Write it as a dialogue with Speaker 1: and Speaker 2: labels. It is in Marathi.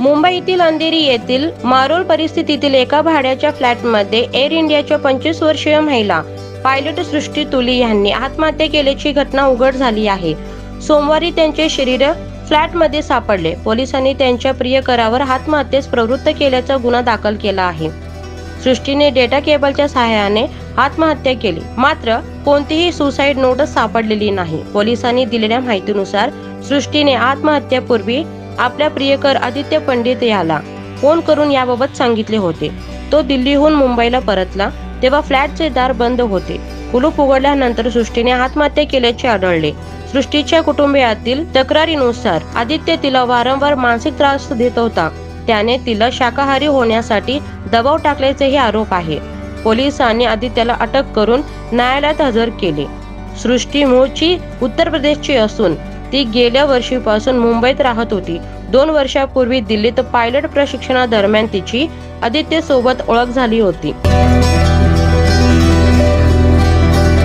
Speaker 1: मुंबईतील अंधेरी येथील मारोल परिस्थितीतील एका भाड्याच्या फ्लॅटमध्ये एअर इंडियाच्या पंचवीस वर्षीय महिला पायलट सृष्टी तुली यांनी आत्महत्या केल्याची घटना उघड झाली आहे. सोमवारी त्यांचे शरीर फ्लॅटमध्ये सापडले. पोलिसांनी त्यांच्या प्रियकरावर आत्महत्येस प्रवृत्त केल्याचा गुन्हा दाखल केला आहे. सृष्टीने डेटा केबलच्या सहाय्याने आत्महत्या केली. मात्र कोणतीही सुसाईड नोटच सापडलेली नाही. पोलिसांनी दिलेल्या माहितीनुसार सृष्टीने आत्महत्येपूर्वी आपल्या प्रियकर आदित्य पंडित याला फोन करून याबाबत सांगितले होते. तो दिल्लीहून मुंबईला परतला तेव्हा फ्लॅटचे दार बंद होते. कुलूप उघडल्यानंतर सृष्टीने आत्महत्या केल्याचे आढळले. सृष्टीच्या कुटुंबियातील तक्रारीनुसार आदित्य तिला वारंवार मानसिक त्रास देत होता. त्याने तिला शाकाहारी होण्यासाठी दबाव टाकल्याचेही आरोप आहे. पोलिसांनी आदित्याला अटक करून न्यायालयात हजर केले. सृष्टी मूळची उत्तर प्रदेशची असून ती गेल्या वर्षीपासून मुंबईत राहत होती. दोन वर्षापूर्वी दिल्लीत पायलट प्रशिक्षणादरम्यान तिची आदित्य सोबत ओळख झाली होती.